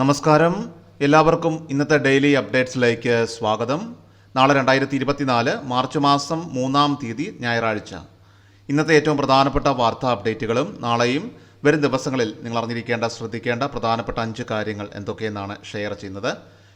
നമസ്കാരം. എല്ലാവർക്കും ഇന്നത്തെ ഡെയിലി അപ്ഡേറ്റ്സിലേക്ക് സ്വാഗതം. നാളെ രണ്ടായിരത്തി ഇരുപത്തിനാല് മാർച്ച് മാസം മൂന്നാം തീയതി ഞായറാഴ്ച. ഇന്നത്തെ ഏറ്റവും പ്രധാനപ്പെട്ട വാർത്താ അപ്ഡേറ്റുകളും നാളെയും വരും ദിവസങ്ങളിൽ നിങ്ങൾ അറിഞ്ഞിരിക്കേണ്ട ശ്രദ്ധിക്കേണ്ട പ്രധാനപ്പെട്ട അഞ്ച് കാര്യങ്ങൾ എന്തൊക്കെയെന്നാണ് ഷെയർ ചെയ്യുന്നത്.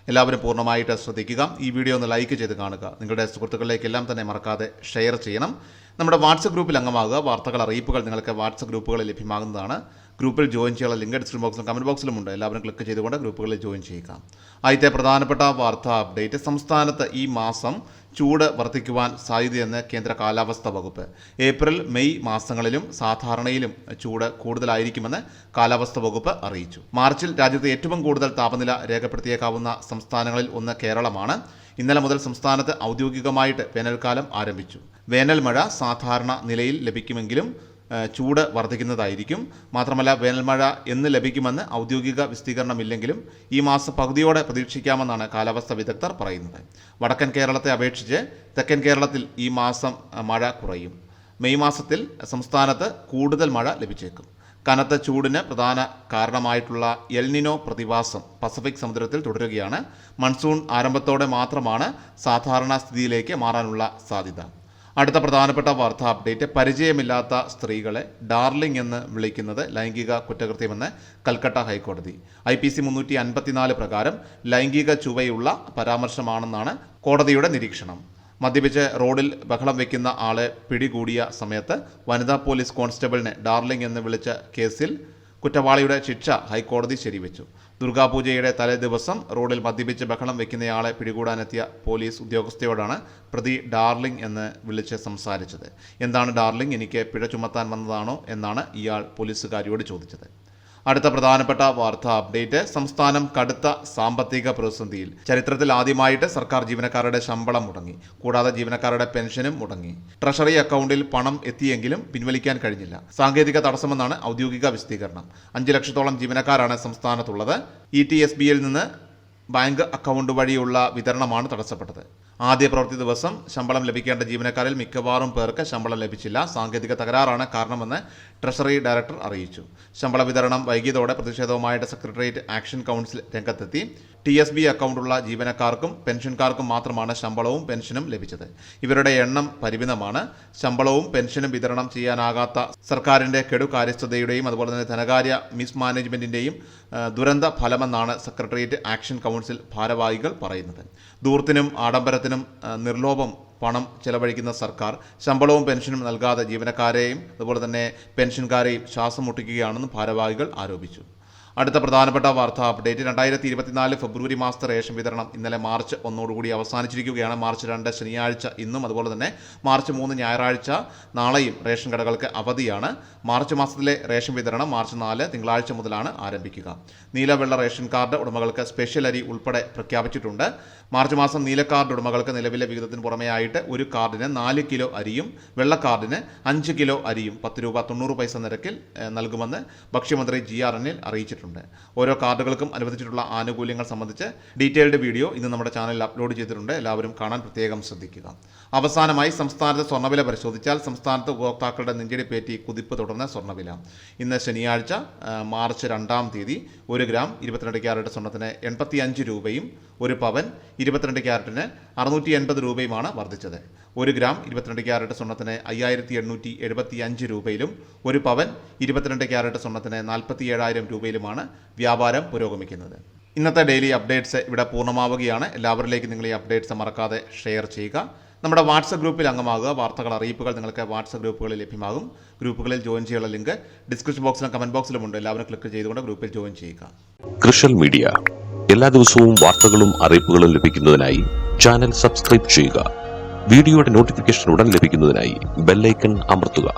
എല്ലാവരും പൂർണമായിട്ട് ശ്രദ്ധിക്കുക. ഈ വീഡിയോ ഒന്ന് ലൈക്ക് ചെയ്ത് കാണുക. നിങ്ങളുടെ സുഹൃത്തുക്കളിലേക്കെല്ലാം തന്നെ മറക്കാതെ ഷെയർ ചെയ്യണം. നമ്മുടെ വാട്സപ്പ് ഗ്രൂപ്പിൽ അംഗമാകുക. വാർത്തകൾ അറിയിപ്പുകൾ നിങ്ങൾക്ക് വാട്സപ്പ് ഗ്രൂപ്പുകളിൽ ലഭ്യമാകുന്നതാണ്. ഗ്രൂപ്പിൽ ജോയിൻ ചെയ്യാനുള്ള ലിങ്ക് ഡിസ്ക്രിപ്ഷൻ ബോക്സിലും കമന്റ് ബോക്സിലും ഉണ്ട്. എല്ലാവരും ക്ലിക്ക് ചെയ്തുകൊണ്ട് ഗ്രൂപ്പുകളിൽ ജോയിൻ ചെയ്യുക. ആദ്യത്തെ പ്രധാനപ്പെട്ട വാർത്താ അപ്ഡേറ്റ് സംസ്ഥാനത്ത് ഈ മാസം ചൂട് വർദ്ധിക്കുവാൻ സാധ്യതയെന്ന് കേന്ദ്ര കാലാവസ്ഥാ വകുപ്പ്. ഏപ്രിൽ മെയ് മാസങ്ങളിലും സാധാരണയിലും ചൂട് കൂടുതലായിരിക്കുമെന്ന് കാലാവസ്ഥാ വകുപ്പ് അറിയിച്ചു. മാർച്ചിൽ രാജ്യത്ത് ഏറ്റവും കൂടുതൽ താപനില രേഖപ്പെടുത്തിയേക്കാവുന്ന സംസ്ഥാനങ്ങളിൽ ഒന്ന് കേരളമാണ്. ഇന്നലെ മുതൽ സംസ്ഥാനത്ത് ഔദ്യോഗികമായിട്ട് വേനൽക്കാലം ആരംഭിച്ചു. വേനൽമഴ സാധാരണ നിലയിൽ ലഭിക്കുമെങ്കിലും ചൂട് വർദ്ധിക്കുന്നതായിരിക്കും. മാത്രമല്ല വേനൽമഴ എന്ന് ലഭിക്കുമെന്ന് ഔദ്യോഗിക വിസ്തീർണമില്ലെങ്കിലും ഈ മാസ പകുതിയോടെ പ്രതീക്ഷിക്കാമെന്നാണ് കാലാവസ്ഥ വിദഗ്ധർ പറയുന്നത്. വടക്കൻ കേരളത്തെ അപേക്ഷിച്ച് തെക്കൻ കേരളത്തിൽ ഈ മാസം മഴ കുറയും. മെയ് മാസത്തിൽ സംസ്ഥാനത്ത് കൂടുതൽ മഴ ലഭിച്ചേക്കും. കനത്ത ചൂടിന് പ്രധാന കാരണമായിട്ടുള്ള എൽനിനോ പ്രതിഭാസം പസഫിക് സമുദ്രത്തിൽ തുടരുകയാണ്. മൺസൂൺ ആരംഭത്തോടെ മാത്രമാണ് സാധാരണ സ്ഥിതിയിലേക്ക് മാറാനുള്ള സാധ്യത. അടുത്ത പ്രധാനപ്പെട്ട വാർത്താ അപ്ഡേറ്റ്. പരിചയമില്ലാത്ത സ്ത്രീകളെ ഡാർലിംഗ് എന്ന് വിളിക്കുന്നത് ലൈംഗിക കുറ്റകൃത്യമെന്ന് കൽക്കട്ട ഹൈക്കോടതി. ഐ പി സി മുന്നൂറ്റി അൻപത്തിനാല് പ്രകാരം ലൈംഗിക ചുവയുള്ള പരാമർശമാണെന്നാണ് കോടതിയുടെ നിരീക്ഷണം. മദ്യപിച്ച് റോഡിൽ ബഹളം വെക്കുന്ന ആളെ പിടികൂടിയ സമയത്ത് വനിതാ പോലീസ് കോൺസ്റ്റബിളിനെ ഡാർലിംഗ് എന്ന് വിളിച്ച കേസിൽ കുറ്റവാളിയുടെ ശിക്ഷ ഹൈക്കോടതി ശരിവെച്ചു. ദുർഗാപൂജയുടെ തലേ ദിവസം റോഡിൽ മദ്യപിച്ച് ബഹളം വെക്കുന്നയാളെ പിടികൂടാനെത്തിയ പോലീസ് ഉദ്യോഗസ്ഥയോടാണ് പ്രതി ഡാർലിംഗ് എന്ന് വിളിച്ച് സംസാരിച്ചത്. എന്താണ് ഡാർലിംഗ്? എനിക്ക് പിഴ ചുമത്താൻ വന്നതാണോ? എന്നാണ് ഇയാൾ പോലീസുകാരിയോട് ചോദിച്ചത്. അടുത്ത പ്രധാനപ്പെട്ട വാർത്താ അപ്ഡേറ്റ്. സംസ്ഥാനം കടുത്ത സാമ്പത്തിക പ്രതിസന്ധിയിൽ. ചരിത്രത്തിൽ ആദ്യമായിട്ട് സർക്കാർ ജീവനക്കാരുടെ ശമ്പളം മുടങ്ങി. കൂടാതെ ജീവനക്കാരുടെ പെൻഷനും മുടങ്ങി. ട്രഷറി അക്കൗണ്ടിൽ പണം എത്തിയെങ്കിലും പിൻവലിക്കാൻ കഴിഞ്ഞില്ല. സാങ്കേതിക തടസ്സമെന്നാണ് ഔദ്യോഗിക വിശദീകരണം. അഞ്ച് ലക്ഷത്തോളം ജീവനക്കാരാണ് സംസ്ഥാനത്തുള്ളത്. ഇ ടി എസ് ബിയിൽ നിന്ന് ബാങ്ക് അക്കൗണ്ട് വഴിയുള്ള വിതരണമാണ് തടസ്സപ്പെട്ടത്. ആദ്യ പ്രവൃത്തി ദിവസം ശമ്പളം ലഭിക്കേണ്ട ജീവനക്കാരിൽ മിക്കവാറും പേർക്ക് ശമ്പളം ലഭിച്ചില്ല. സാങ്കേതിക തകരാറാണ് കാരണമെന്ന് ട്രഷറി ഡയറക്ടർ അറിയിച്ചു. ശമ്പള വിതരണം വൈകിയതോടെ പ്രതിഷേധവുമായിട്ട് സെക്രട്ടേറിയറ്റ് ആക്ഷൻ കൗൺസിൽ രംഗത്തെത്തി. ടി എസ് ബി അക്കൗണ്ടുള്ള ജീവനക്കാർക്കും പെൻഷൻകാർക്കും മാത്രമാണ് ശമ്പളവും പെൻഷനും ലഭിച്ചത്. ഇവരുടെ എണ്ണം പരിമിതമാണ്. ശമ്പളവും പെൻഷനും വിതരണം ചെയ്യാനാകാത്ത സർക്കാരിന്റെ കെടുകാര്യസ്ഥതയുടെയും അതുപോലെ തന്നെ ധനകാര്യ മിസ്മാനേജ്മെന്റിന്റെയും ദുരന്ത ഫലമെന്നാണ് സെക്രട്ടേറിയറ്റ് ആക്ഷൻ കൗൺസിൽ ഭാരവാഹികൾ പറയുന്നത്. ദൂർത്തിനും ആഡംബരത്തിനും നിർലോഭം പണം ചെലവഴിക്കുന്ന സർക്കാർ ശമ്പളവും പെൻഷനും നൽകാതെ ജീവനക്കാരെയും അതുപോലെ തന്നെ പെൻഷൻകാരെയും ശ്വാസം മുട്ടിക്കുകയാണെന്നും ഭാരവാഹികൾ ആരോപിച്ചു. അടുത്ത പ്രധാനപ്പെട്ട വാർത്താ അപ്ഡേറ്റ്. രണ്ടായിരത്തി ഇരുപത്തിനാല് ഫെബ്രുവരി മാസത്തെ റേഷൻ വിതരണം ഇന്നലെ മാർച്ച് ഒന്നോടുകൂടി അവസാനിച്ചിരിക്കുകയാണ്. മാർച്ച് രണ്ട് ശനിയാഴ്ച ഇന്നും അതുപോലെ തന്നെ മാർച്ച് മൂന്ന് ഞായറാഴ്ച നാളെയും റേഷൻ കടകൾക്ക് അവധിയാണ്. മാർച്ച് മാസത്തിലെ റേഷൻ വിതരണം മാർച്ച് നാല് തിങ്കളാഴ്ച മുതലാണ് ആരംഭിക്കുക. നീലവെള്ള റേഷൻ കാർഡ് ഉടമകൾക്ക് സ്പെഷ്യൽ അരി ഉൾപ്പെടെ പ്രഖ്യാപിച്ചിട്ടുണ്ട്. മാർച്ച് മാസം നീല കാർഡ് ഉടമകൾക്ക് നിലവിലെ വിഹിതത്തിന് പുറമെയായിട്ട് ഒരു കാർഡിന് നാല് കിലോ അരിയും വെള്ള കാർഡിന് അഞ്ച് കിലോ അരിയും പത്ത് രൂപ തൊണ്ണൂറ് പൈസ നിരക്കിൽ നൽകുമെന്ന് ഭക്ഷ്യമന്ത്രി ജി ആർ എനിൽ അറിയിച്ചിട്ടുണ്ട്. ഓരോ കാർഡുകൾക്കും അനുവദിച്ചിട്ടുള്ള ആനുകൂല്യങ്ങൾ സംബന്ധിച്ച് ഡീറ്റെയിൽഡ് വീഡിയോ ഇന്ന് നമ്മുടെ ചാനലിൽ അപ്ലോഡ് ചെയ്തിട്ടുണ്ട്. എല്ലാവരും കാണാൻ പ്രത്യേകം ശ്രദ്ധിക്കുക. അവസാനമായി സംസ്ഥാനത്ത് സ്വർണവില പരിശോധിച്ചാൽ സംസ്ഥാനത്ത് ഉപഭോക്താക്കളുടെ നെഞ്ചിടിപ്പേറ്റി കുതിപ്പ് തുടർന്ന സ്വർണവില. ഇന്ന് ശനിയാഴ്ച മാർച്ച് രണ്ടാം തീയതി ഒരു ഗ്രാം ഇരുപത്തിരണ്ട് ക്യാരറ്റ് സ്വർണത്തിന് എൺപത്തിയഞ്ച് രൂപയും ഒരു പവൻ ഇരുപത്തിരണ്ട് ക്യാരറ്റിന് അറുന്നൂറ്റി എൺപത് രൂപയുമാണ് വർദ്ധിച്ചത്. ഒരു ഗ്രാം ഇരുപത്തിരണ്ട് ക്യാരറ്റ് സ്വർണത്തിന് അയ്യായിരത്തി എണ്ണൂറ്റി എഴുപത്തി അഞ്ച് രൂപയിലും ഒരു പവൻ ഇരുപത്തിരണ്ട് ക്യാരറ്റ് സ്വർണത്തിന് നാൽപ്പത്തി ഏഴായിരം രൂപയിലുമാണ് വ്യാപാരം പുരോഗമിക്കുന്നത്. ഇന്നത്തെ ഡെയിലി അപ്ഡേറ്റ്സ് ഇവിടെ പൂർണമാവുകയാണ്. എല്ലാവരിലേക്കും നിങ്ങൾ ഈ അപ്ഡേറ്റ്സ് മറക്കാതെ ഷെയർ ചെയ്യുക. നമ്മുടെ വാട്സപ്പ് ഗ്രൂപ്പിൽ അംഗമാകുക. വാർത്തകൾ അറിയിപ്പുകൾ നിങ്ങൾക്ക് വാട്സപ്പ് ഗ്രൂപ്പുകളിൽ ലഭ്യമാകും. ഗ്രൂപ്പുകളിൽ ജോയിൻ ചെയ്യാനുള്ള ലിങ്ക് ഡിസ്ക്രിപ്ഷൻ ബോക്സിലും കമന്റ് ബോക്സിലും ഉണ്ട്. എല്ലാവരും ക്ലിക്ക് ചെയ്തുകൊണ്ട് ഗ്രൂപ്പിൽ ജോയിൻ ചെയ്യുക. കൃഷൽ മീഡിയ എല്ലാ ദിവസവും വാർത്തകളും അറിയിപ്പുകളും ലഭിക്കുന്നതിനായി ചാനൽ സബ്സ്ക്രൈബ് ചെയ്യുക. വീഡിയോയുടെ നോട്ടിഫിക്കേഷൻ ഉടൻ ലഭിക്കുന്നതിനായി ബെല്ലൈക്കൺ അമർത്തുക.